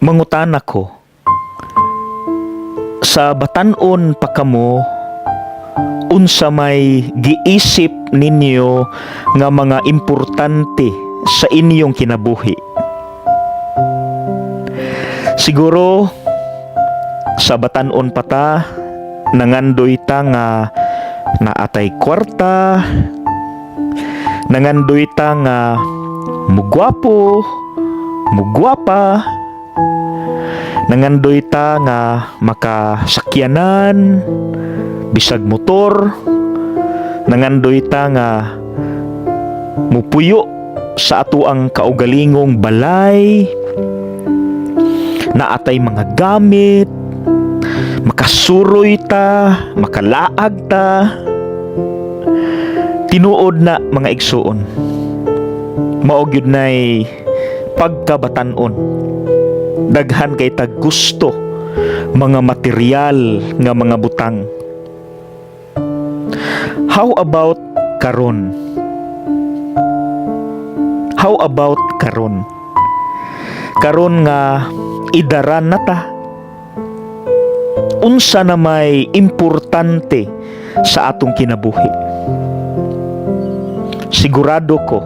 mangutan ako. Sa batanon pa kamo unsa may giisip ninyo nga mga importante sa inyong kinabuhi? Siguro sa batanon pa ta nangandoy ta nga naatay kwarta nangandoy ta nga mugwapo mugwapa nangandoy ta nga makasakyanan bisag motor. Nangandoy ta nga mupuyo sa ato ang kaugalingong balay. Naatay mga gamit makasuroy ta makalaag ta tinuod na mga igsuon. Mao gyud nay pagkabatanon daghan kay tag gusto mga material nga mga butang. How about karon? How about karon? Karon nga idaran na ta. Unsa na may importante sa atong kinabuhi? Sigurado ko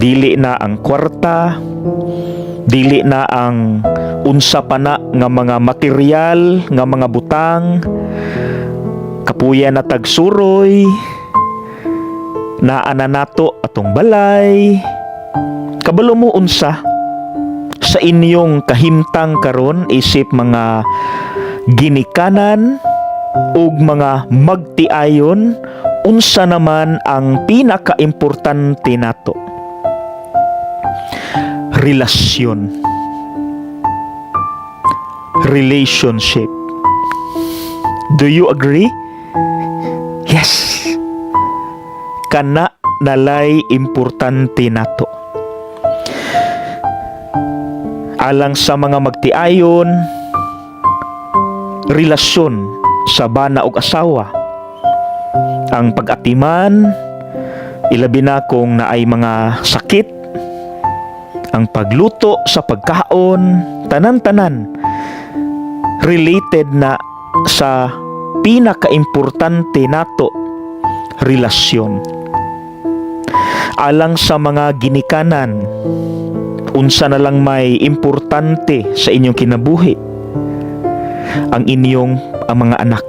dili na ang kwarta dili na ang unsa pa na nga mga material nga mga butang. Kapuya na tagsuroy. Naana nato atong balay. Kabalo mo unsa sa inyong kahimtang karon isip mga ginikanan ug mga magtiayon unsa naman ang pinakaimportante nato relasyon. Relationship. Do you agree? Yes. Kana nalay importante nato. Alang sa mga magtiayon relasyon sa bana ug asawa. Ang pag-atiman ilabi na kung naay mga sakit ang pagluto sa pagkaon tanan-tanan related na sa pinakaimportante nato relasyon. Alang sa mga ginikanan unsa na lang may importante sa inyong kinabuhi? Ang inyong ang mga anak.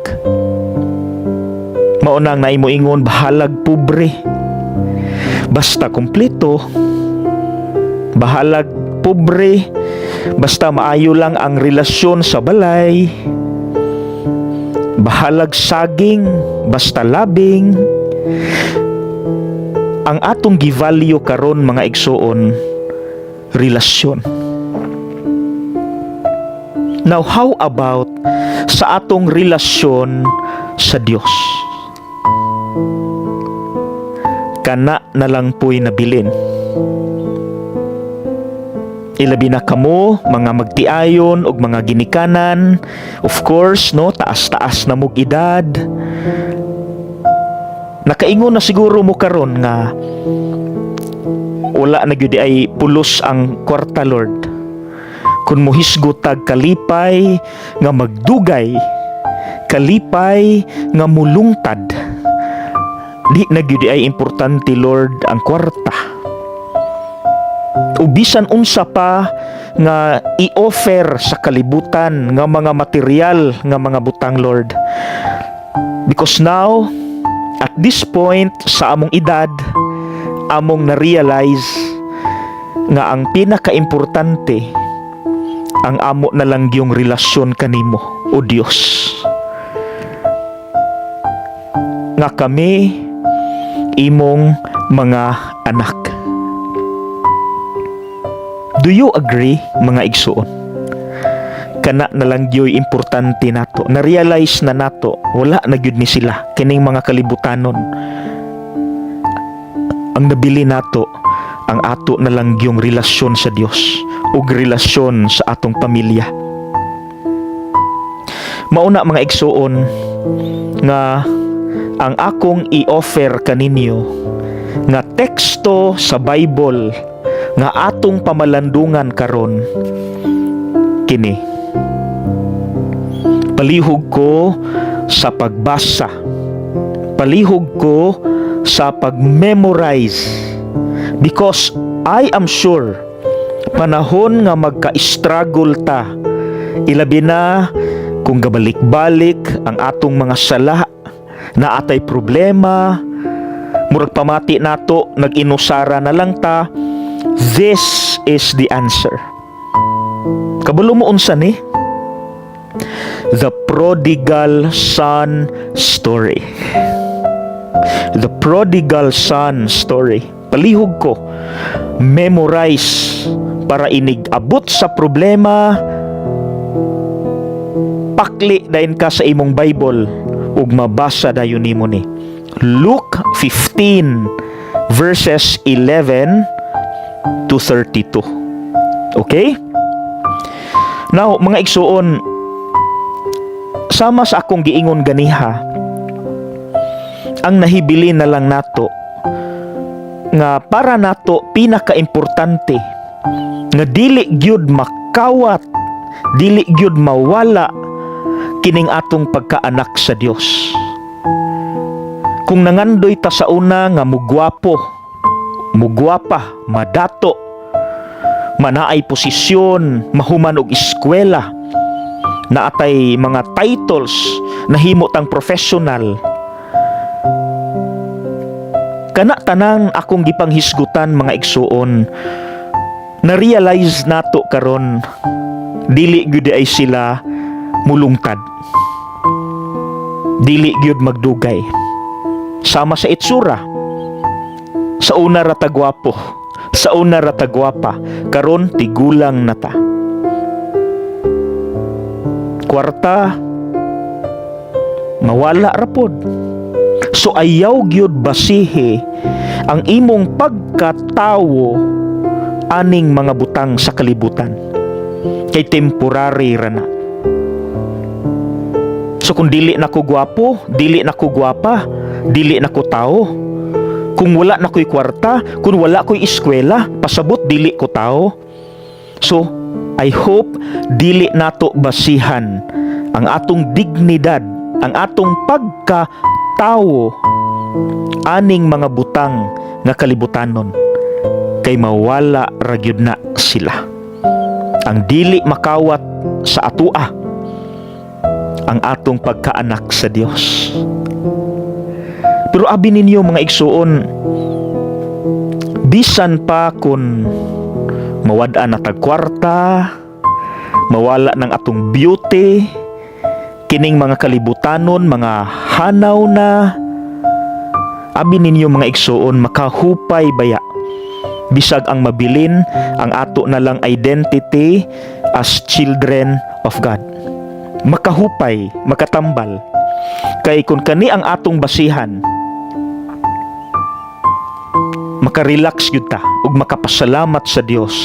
Maunang na imo ingon bahalag pobre. Basta kompleto bahalag pobre. Basta maayo lang ang relasyon sa balay. Bahalag saging basta labing. Ang atong givalue karon mga igsoon relasyon. Now how about sa atong relasyon sa Dios kana na lang po'y nabilin ilabi na kamo mga magtiayon ug mga ginikanan. Of course no taas-taas na mog edad. Nakaingon na siguro mo karon nga wala na gyud ay pulos ang kwarta Lord. Kun mohisgot tag kalipay nga magdugay kalipay nga mulungtad di na gyud ay importante Lord ang kwarta ubisan unsa pa nga i-offer sa kalibutan nga mga material nga mga butang Lord. Because now at this point sa among edad among na-realize nga ang pinaka-importante ang amo na lang yung relasyon kanimo o Dios nga kami imong mga anak Do you agree mga igsuon? Kana na lang gyoy importante nato. Na-realize na nato wala na gyud ni sila kining mga kalibutanon. Ang nabili nato ang ato na lang yung relasyon sa Dios ug relasyon sa atong pamilya. Mauna mga igsuon nga ang akong i-offer kaninyo nga teksto sa Bible nga atong pamalandungan karon kini. Palihog ko sa pagbasa. Palihog ko sa pag-memorize. Because I am sure panahon nga magka-struggle ta. Ilabi na kung gabalik-balik ang atong mga sala na atay problema, murag pamati nato nag-inusara na lang ta this is the answer. Kabulo mo unsa ni? The prodigal son story. The prodigal son story. Palihog ko. Memorize para inig abot sa problema. Pakli dayon ka sa imong Bible ug mabasa dayon nimo ni. Luke 15 verses 11 to 32. Okay? Now, mga igsuon, sama sa akong giingon ganiha, ang nahibili na lang nato nga para nato pinaka-importante nga dili gyud makawat, dili gyud mawala kining atong pagkaanak sa Dios. Kung nangandoy ta sa una nga mugwapo, mugwapa, madato, manaay posisyon, mahuman og eskwela, naatay mga titles, nahimo tang professional. Kana tanang akong gipanghisgutan mga igsuon, na-realize nato karon dili gyud ay sila mulungtad. Dili gyud magdugay sama sa itsura. Sa una rata gwapo, sa una rata gwapa, karon tigulang nata. Kwarta, mawala rapod. So ayaw gyud basihe ang imong pagkatawo aning mga butang sa kalibutan. Kay temporary ra na. So kung dili na ko gwapo, dili na ko gwapa, dili na ko tao. Kung wala na ko'y kwarta, kung wala ko'y eskwela, pasabot dili ko tao. So, I hope dili nato basihan ang atong dignidad, ang atong pagka-tao aning mga butang nga kalibutanon kay mawala ra gyud na sila. Ang dili makawat sa atua ang atong pagkaanak sa Dios. Pero abi ninyo mga igsuon, bisan pa kun mawad-an na tag kwarta, mawala ng atong beauty, kining mga kalibutanon, mga hanaw na, abi ninyo mga igsuon, makahupay baya. Bisag ang mabilin, ang ato na lang identity as children of God. Makahupay, makatambal. Kay kung kani ang atong basihan, makarelax gyud ta ug makapasalamat sa Dios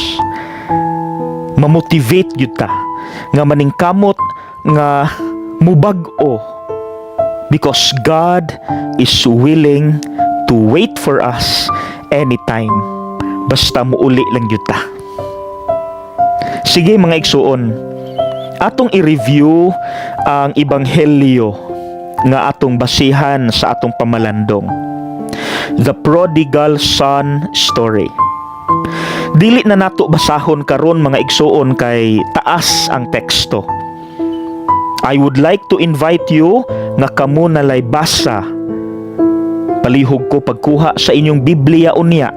mamotivate gyud ta nga maningkamot nga mubag-o. Because God is willing to wait for us anytime. Basta muuli lang gyud ta. Sige mga igsuon atong i-review ang ebanghelyo nga atong basihan sa atong pamalandong The Prodigal Son Story. Dili na nato basahon karon mga igsuon kay taas ang teksto. I would like to invite you nga kamo nalay basa. Palihog ko pagkuha sa inyong Biblia unya.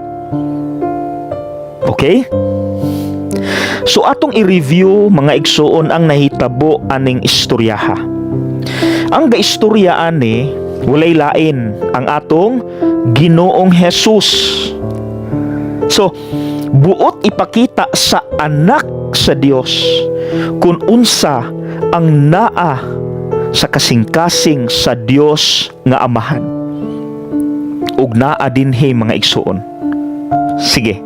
Okay? So atong i-review mga igsuon ang nahitabo aning istoryaha. Ang gaistorya ani walay lain ang atong Ginoong Hesus. So, buot ipakita sa anak sa Dios kung unsa ang naa sa kasing-kasing sa Dios nga amahan. Ug naa dinhi mga igsuon. Sige.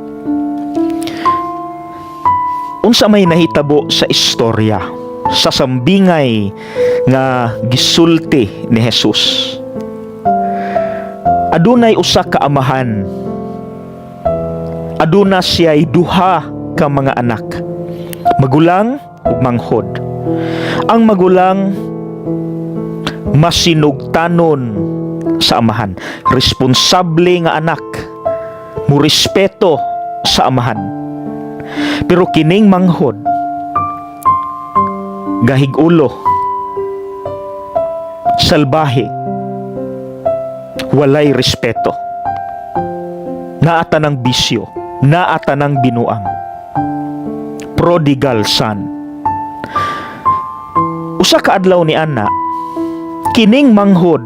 Unsa may nahitabo sa istorya sa sambingay nga gisulti ni Jesus. Adunay usa ka amahan. Aduna siya'y duha ka mga anak. Magulang ug manghod. Ang magulang masinugtanon sa amahan. Responsable nga anak. Murespeto sa amahan. Pero kining manghod gahig ulo salbahe walay respeto. Naata ng bisyo. Naata ng binuang. Prodigal son. Usa ka adlaw ni ana kining manghod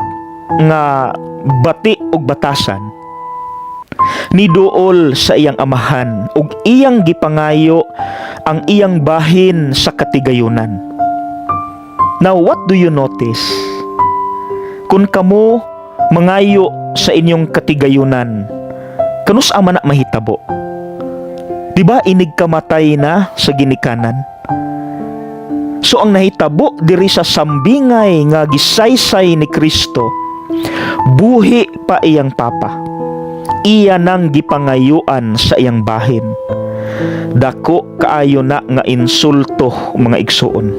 nga bati ug batasan ni duol sa iyang amahan ug iyang gipangayo ang iyang bahin sa katigayunan. Now what do you notice? Kung kamo mangayo sa inyong katigayunan kanus ama na mahitabo di ba inig na sa ginikanan So ang nahitabo diri sa sambingay nga gisaysay ni Kristo buhi pa iyang papa. Iya nang gipangayuan sa iyang bahin. Dako kaayo na nga insulto mga igsuon.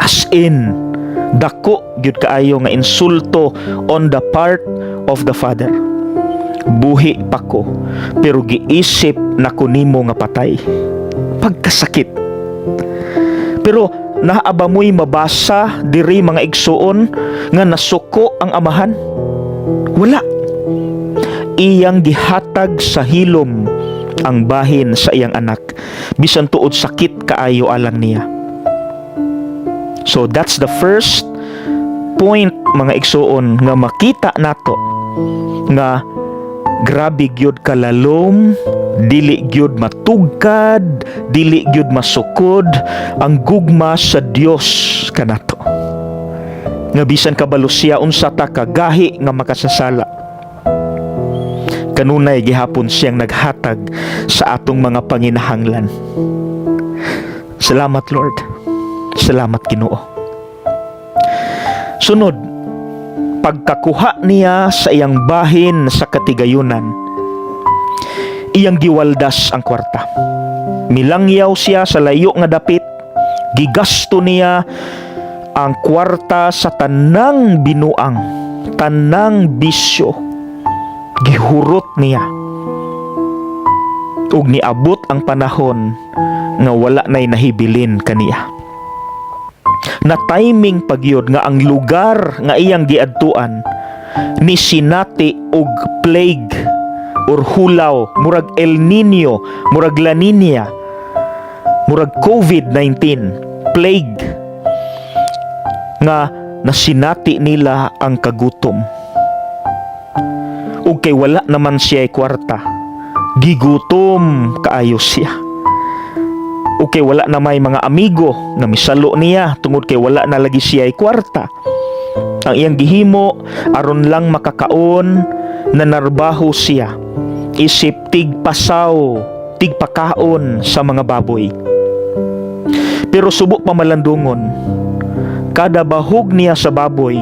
As in dako gyud kaayo nga insulto on the part of the father. Buhi pa ko pero giisip na kunimo nga patay. Pagkasakit pero naaba mo'y mabasa diri mga igsuon nga nasuko ang amahan? Wala. Iyang gihatag sa hilom ang bahin sa iyang anak bisan tuod sakit kaayo alang niya. So that's the first point mga igsuon nga makita nato nga grabe gyud kalalom dili gyud matugkad dili gyud masukod ang gugma sa Dios kanato nga bisan kabalo siya unsa ta kagahi nga makasasala. Kanunay gihapon siyang naghatag sa atong mga panginahanglan. Salamat Lord salamat Ginoo sunod pagkakuha niya sa iyang bahin sa katigayunan iyang giwaldas ang kwarta. Milangyaw siya sa layo nga dapit, gigasto niya ang kwarta sa tanang binuang, tanang bisyo. Gihurot niya. Ug niabot ang panahon nga wala na'y nahibilin kaniya. Na timing pagyod nga ang lugar nga iyang giadtuan ni sinati og plague or hulaw, murag El Nino, murag La Nina, murag COVID-19, plague, nga nasinati nila ang kagutom. Ug kay wala naman siya kwarta, gigutom kaayo siya. Ug kay wala na may mga amigo nga misalo niya tungod kay wala na lagi siya kwarta. Ang iyang gihimo aron lang makakaon na narbaho siya. Isip tigpasaw tigpakaon sa mga baboy. Pero subok pa malandungon kada bahog niya sa baboy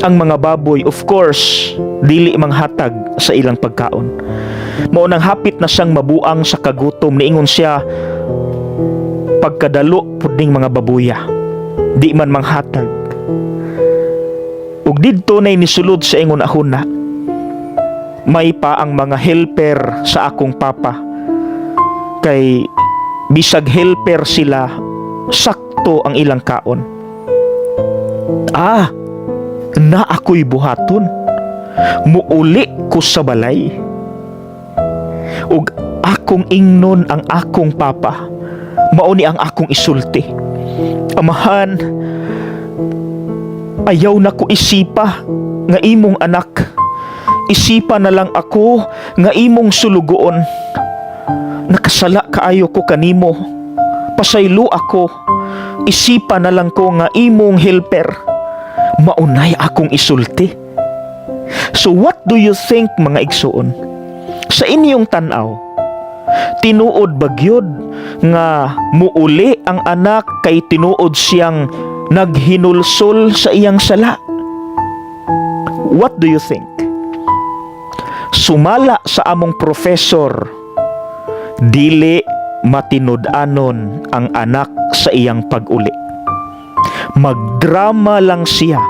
ang mga baboy of course dili manghatag sa ilang pagkaon. Mao nang hapit na siyang mabuang sa kagutom niingon siya pagkadalo puding mga babuya. Di man manghatag. Ug didto nay nisulod sa ingon ahuna may pa ang mga helper sa akong papa. Kay bisag helper sila sakto ang ilang kaon. Ah na ako'y buhaton. Muuli ko sa balay. Ug akong ingnon ang akong papa mauni ang akong isulti. Amahan ayaw na ko isipa nga imong anak. Isipa na lang ako nga imong sulugoon. Nakasala kaayo ko kanimo. Pasaylo ako. Isipa na lang ko nga imong helper. Maunay akong isulti. So what do you think mga igsuon sa inyong tanaw tinuod bagyod nga muuli ang anak kay tinuod siyang naghinulsol sa iyang sala what do you think sumala sa among professor dili matinud-anon ang anak sa iyang pag-uli. Magdrama lang siya.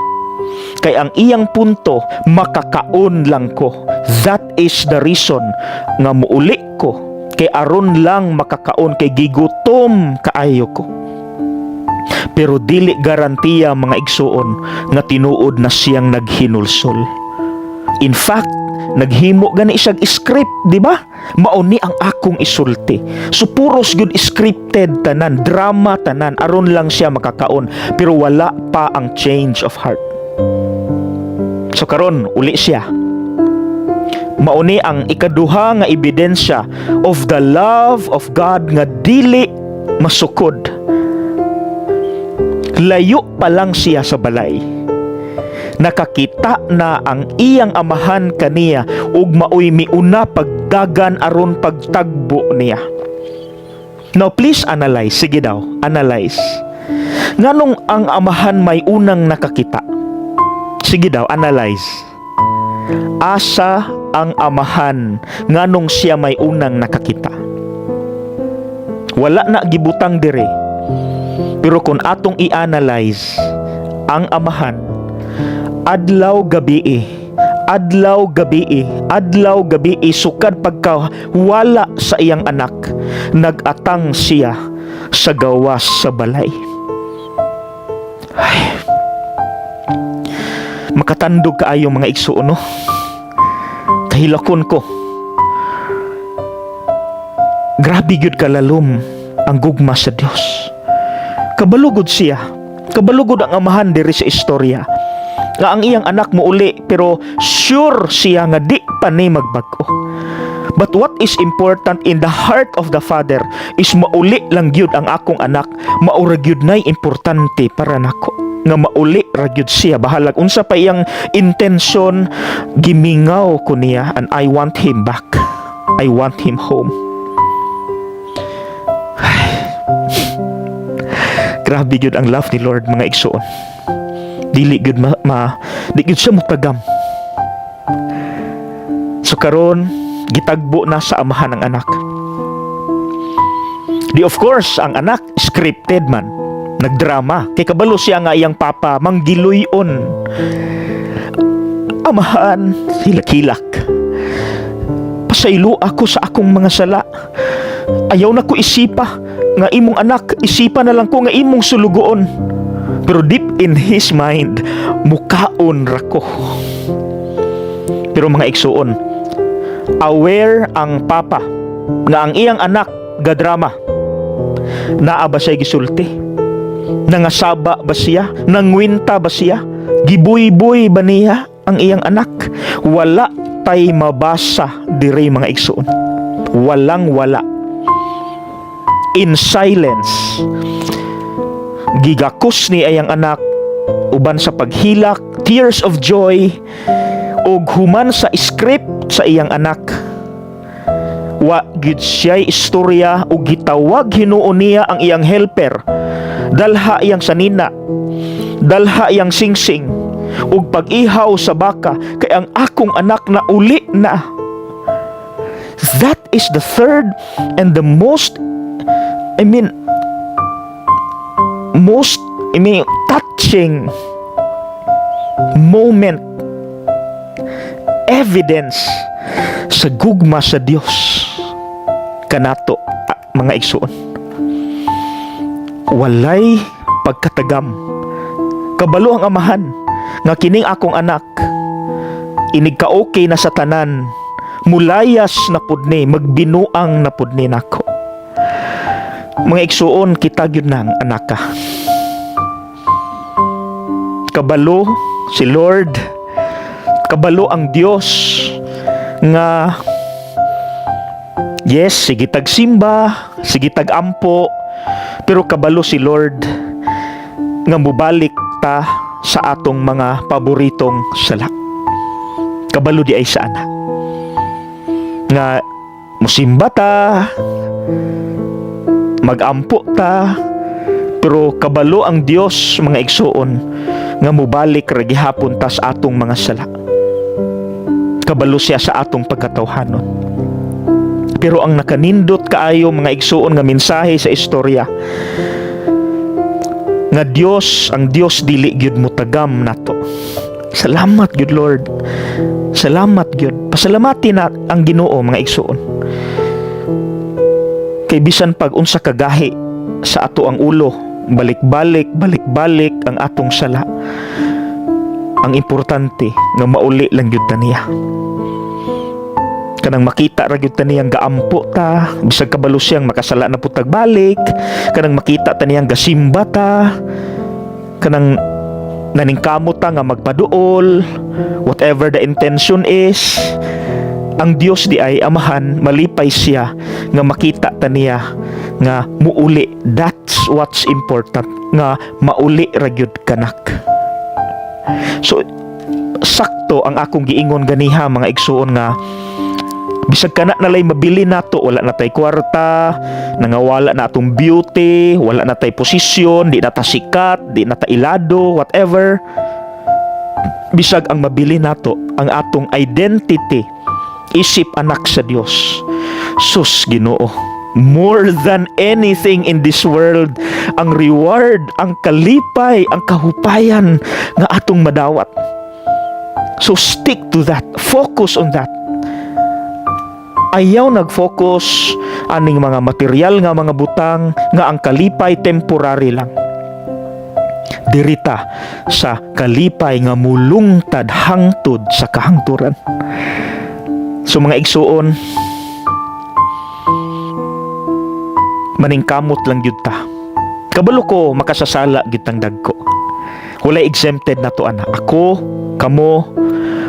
Kay ang iyang punto, makakaon lang ko. That is the reason nga muuli ko. Kay aron lang makakaon kay gigutom kaayo ko. Pero dili garantiya mga igsuon nga tinuod na siyang naghinulsol. In fact, naghimo gani siyag script, di ba? Mauni ang akong isulti. So puros good scripted tanan, drama tanan, aron lang siya makakaon, pero wala pa ang change of heart. So karon uli siya. Mauni ang ikaduha nga ebidensya of the love of God nga dili masukod. Layo pa lang siya sa balay nakakita na ang iyang amahan kaniya ug maoy miuna pagdagan aron pagtagbo niya. Now please analyze, sige daw, analyze. Nganong ang amahan may unang nakakita? Sige daw, analyze. Asa ang amahan nganong siya may unang nakakita? Wala na gibutang dire. Pero kung atong i-analyze, ang amahan adlaw gabi adlaw gabi adlaw gabi sukad pagka wala sa iyang anak nagatang siya sa gawas sa balay ay makatandog kaayo mga igsuon no kahilakon ko. Grabe gyud kalalom ang gugma sa Dios kabalugod siya. Kabalugod ang amahan diri sa istorya. Nga ang iyang anak mo uli pero sure siya nga di pa ni magbago. But what is important in the heart of the father is mauli lang gyud ang akong anak, maura gyud nay importante para nako nga mauli ra gyud siya. Bahalag unsa pa iyang intention gimingaw ko niya and I want him back. I want him home. Grabe gyud ang love ni Lord mga igsoon. Dili gud ma, ma di gud siya mutagam so karon gitagbo na sa amahan ng anak. Di of course ang anak scripted man nagdrama kay kabalo siya nga iyang papa manggiluyon amahan hilak-hilak pasaylo ako sa akong mga sala ayaw na ko isipa nga imong anak isipa na lang ko nga imong sulugoon pero deep in his mind, mukaon ra ko. Pero mga igsuon, aware ang papa nga ang iyang anak gadrama. Naa ba siya gisulti? Nangasaba ba siya? Nangwinta ba siya? Gibuy-buy ba niya ang iyang anak? Wala tay mabasa diri mga igsuon. Walang wala. In silence, gigakos ni ayang anak uban sa paghilak tears of joy ug human sa script sa iyang anak wa gid siya istorya ug gitawag hinuon niya ang iyang helper dalha iyang sanina. Dalha iyang singsing. Ug pag-ihaw sa baka kay ang akong anak na uli na. That is the third and the most I mean most I mean, touching moment evidence sa gugma sa Dios kanato ah, mga igsuon walay pagkatagam. Kabalo ang amahan nga kining akong anak. Inig ka okay na sa tanan. Mulayas na pudni magbinuang na pudni nako. Mga igsuon kita gyud nang anak ka. Kabalo si Lord. Kabalo ang Dios nga yes sige tagsimba sige tagampo pero kabalo si Lord nga mubalik ta sa atong mga paboritong sala. Kabalo di ay sana nga musimba ta magampo ta pero kabalo ang Dios mga igsuon nga mubalik ra gihapon sa atong mga sala. Kabalo siya sa atong pagkatawhanon Pero ang nakanindot kaayo mga igsuon nga mensahe sa istorya nga Dios ang Dios dili gyud mo tagam nato. Salamat gyud Lord. Salamat gyud. Pasalamati na ang Ginoo mga igsuon. Kay bisan pag unsa kagahi sa ato ang ulo, balik-balik, balik-balik ang atong sala. Ang importante nga mauli lang gyud ta niya. Kanang makita ra gyud ta niyang gaampo ta, bisag kabalo siyang makasala na putag balik, kanang makita ta niyang gasimba ta, kanang naningkamot ta nga magpaduol, whatever the intention is, ang Dios di ay amahan malipay siya nga makita ta nga muuli. That's what's important nga mauli ra gyud kanak. So sakto ang akong giingon ganiha mga igsuon nga bisag kana nalay mabili nato wala na tay kwarta nangawala na atong beauty wala na tay posisyon di na ta sikat di na ta ilado whatever. Bisag ang mabili nato ang atong identity isip anak sa Dios sus Ginoo more than anything in this world ang reward ang kalipay ang kahupayan nga atong madawat. So stick to that. Focus on that ayaw nag-focus aning mga material nga mga butang nga ang kalipay temporary lang. Dirita sa kalipay nga mulungtad hangtod sa kahangturan. So mga igsuon maningkamot lang gyud ta. Kabalo ko makasasala gyud tang dagko. Walay exempted nato ana. Ako kamo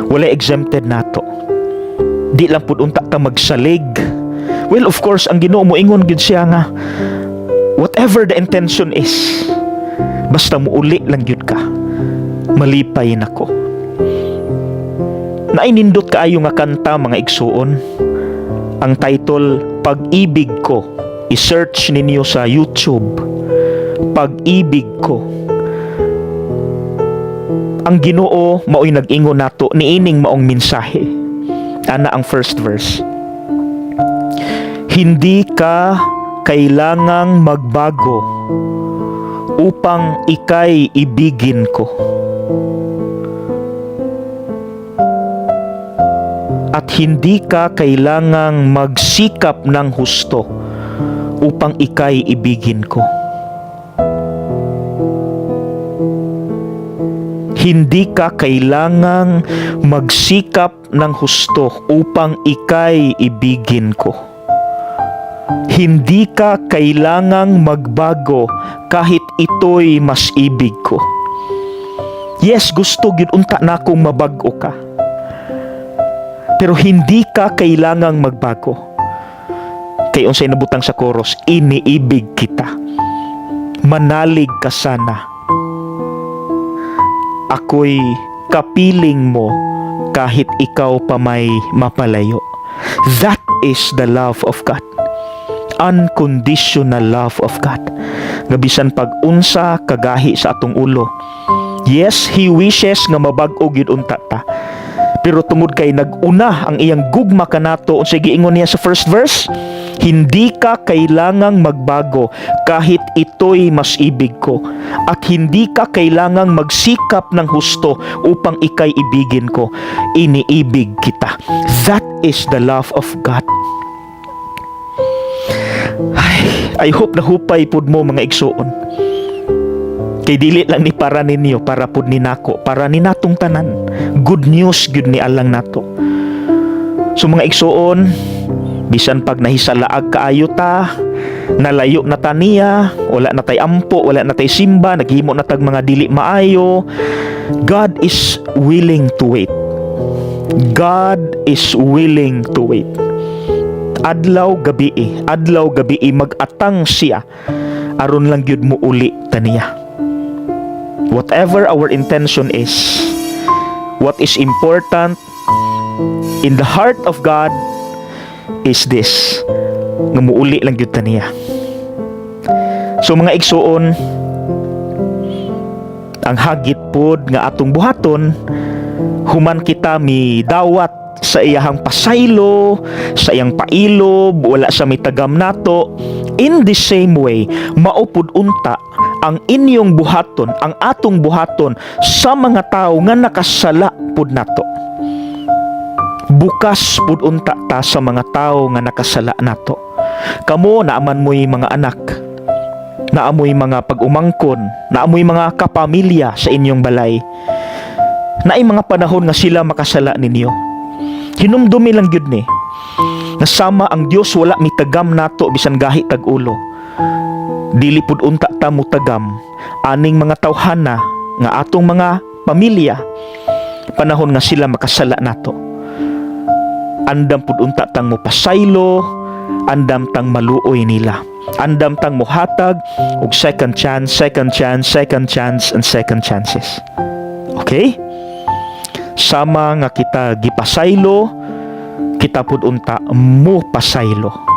walay exempted nato di lang pud unta ta magsalig. Well of course ang Ginoo mo ingon gid siya nga whatever the intention is basta muuli lang gyud ka. Malipay nako. Nainindot kaayo nga kanta mga igsuon. Ang title Pag-ibig ko i-search ninyo sa YouTube. Pag-ibig ko. Ang Ginoo maoy nag-ingon nato niining maong mensahe ana ang first verse. Hindi ka kailangang magbago upang ikay ibigin ko. At hindi ka kailangang magsikap ng husto upang ikay ibigin ko hindi ka kailangang magsikap ng husto upang ikay ibigin ko. Hindi ka kailangang magbago kahit ito'y mas ibig ko. Yes, gusto gyud unta na akong mabago ka. Pero hindi ka kailangang magbago. Kay unsay nabutang sa chorus, iniibig kita. Manalig ka sana ako'y kapiling mo kahit ikaw pa may mapalayo. That is the love of God. Unconditional love of God. Gabisan pag unsa kagahi sa atong ulo. Yes, He wishes nga mabag-o gyud unta ta. Pero tungod kay naguna ang iyang gugma kanato unsay giingon niya sa first verse, hindi ka kailangang magbago kahit ito'y mas ibig ko. At hindi ka kailangang magsikap ng husto upang ikay ibigin ko. Iniibig kita. That is the love of God. Ay, I hope na hupay pud mo mga igsuon. Kay dili lang ni para ninyo, para pud ni nako, para ni natong tanan. Good news gyud ni alang nato. So mga igsuon, bisan pag nahisalaag kaayo ta, nalayo na ta niya, wala na tay ampo, wala na tay simba, naghimo na tag mga dili maayo. God is willing to wait. God is willing to wait. Adlaw gabi, adlaw gabi magatang siya aron lang gyud mo uli ta niya. Whatever our intention is, what is important in the heart of God is this. Nga muuli lang ta niya so mga igsuon ang hagit pod nga atong buhaton human kita mi dawat sa iyahang pasaylo, sa iyang pailob, wala sa mitagam nato. In the same way, maupod unta ang inyong buhaton, ang atong buhaton sa mga tao nga nakasala pud nato. Bukas pud unta ta sa mga tao nga nakasala nato. Kamo naaman mo'y mga anak, naamoy mga pag-umangkon, naamoy mga kapamilya sa inyong balay. Naay mga panahon nga sila makasala ninyo. Hinumdumi lang gyud ni. Nasama ang Dios wala mitagam nato bisan gahi tag ulo. Dili pud unta ta mo tagam aning mga tawhana nga atong mga pamilya panahon nga sila makasala nato. Andam pud unta tang mo pasaylo, andam tang maluoy nila. Andam tang mohatag og second chance, second chance, second chance and second chances. Okay? Sama nga kita gipasaylo, kita pud unta mo pasaylo.